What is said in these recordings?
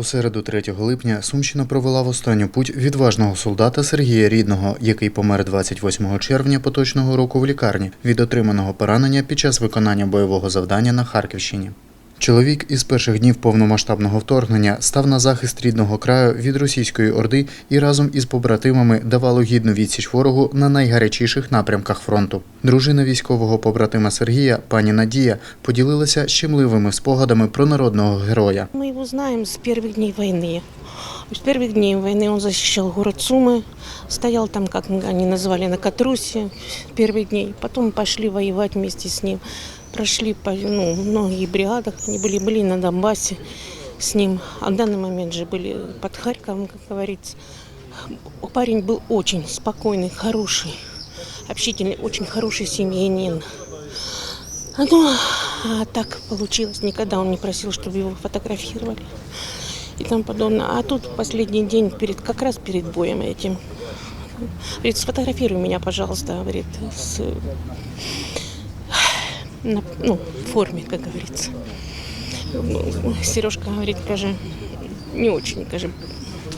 У середу 3 липня Сумщина провела в останню путь відважного солдата Сергія Рідного, який помер 28 червня поточного року в лікарні від отриманого поранення під час виконання бойового завдання на Харківщині. Чоловік із перших днів повномасштабного вторгнення став на захист рідного краю від російської орди і разом із побратимами давало гідну відсіч ворогу на найгарячіших напрямках фронту. Дружина військового побратима Сергія, пані Надія, поділилася щемливими спогадами про народного героя. Мы его знаем с первых дней войны. С первых дней войны он защищал город Сумы, стоял там, как они назвали, на Катрусе первых дней. Потом пошли воевать вместе с ним. Прошли по ну, многие бригадах, они были, были на Донбассе с ним. А в данный момент же были под Харьковом, как говорится. Парень был очень спокойный, хороший, общительный, очень хороший семьянин. Ну, а так получилось. Никогда он не просил, чтобы его фотографировали и тому подобное. А тут последний день, перед, как раз перед боем этим, говорит, сфотографируй меня, пожалуйста, говорит, с, на, ну, форме, как говорится. Сережка говорит, каже, не очень, каже,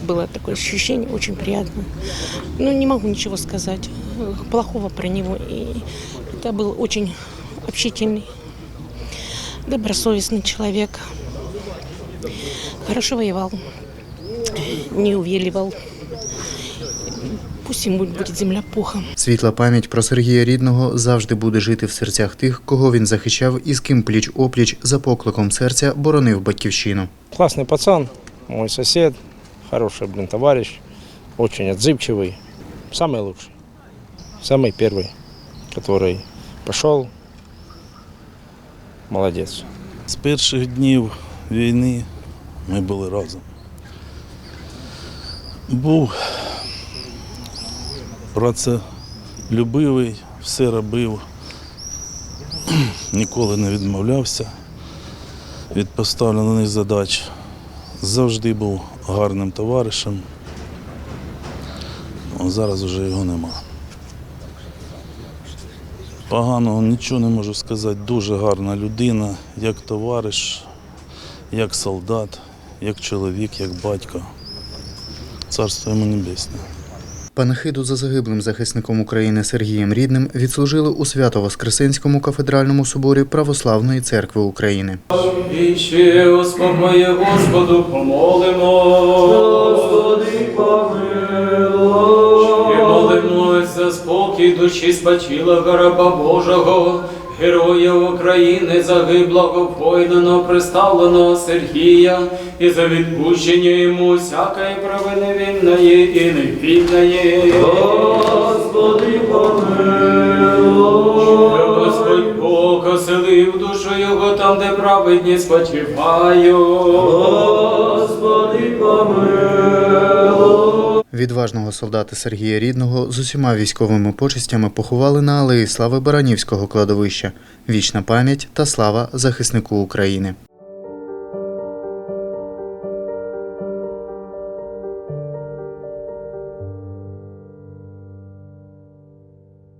было такое ощущение, очень приятно. Ну, не могу ничего сказать плохого про него. И это был очень общительный, добросовестный человек. Хорошо воевал, не увиливал. Пусть ему будет земля пухом. Світла пам'ять про Сергія Рідного завжди буде жити в серцях тих, кого він захищав і з ким пліч опліч за покликом серця боронив батьківщину. Классный пацан, мой сосед, хороший, блин, товарищ, очень отзывчивый, самый лучший, самый первый, который пошел, молодец. З перших днів війни ми були разом. Був працелюбивий, все робив, ніколи не відмовлявся від поставлених задач. Завжди був гарним товаришем. О, зараз вже його нема. Поганого нічого не можу сказати. Дуже гарна людина, як товариш, як солдат, як чоловік, як батько. Царство йому небесне. Панахиду за загиблим захисником України Сергієм Рідним відслужили у Свято-Воскресенському кафедральному соборі Православної церкви України. І ще успокоє Господу помолимо. Господи, помилуй. І молимося спокій душі спочила раба Божого, героя України, загиблого, войнено, приставленого Сергія, і за відпущення йому всякої провини винної і невільної. Господи, помилуй. Господь Бог оселив душу його там, де праведні спочивають. Господи, помилуй. Відважного солдата Сергія Рідного з усіма військовими почестями поховали на алеї слави Баранівського кладовища. Вічна пам'ять та слава захиснику України.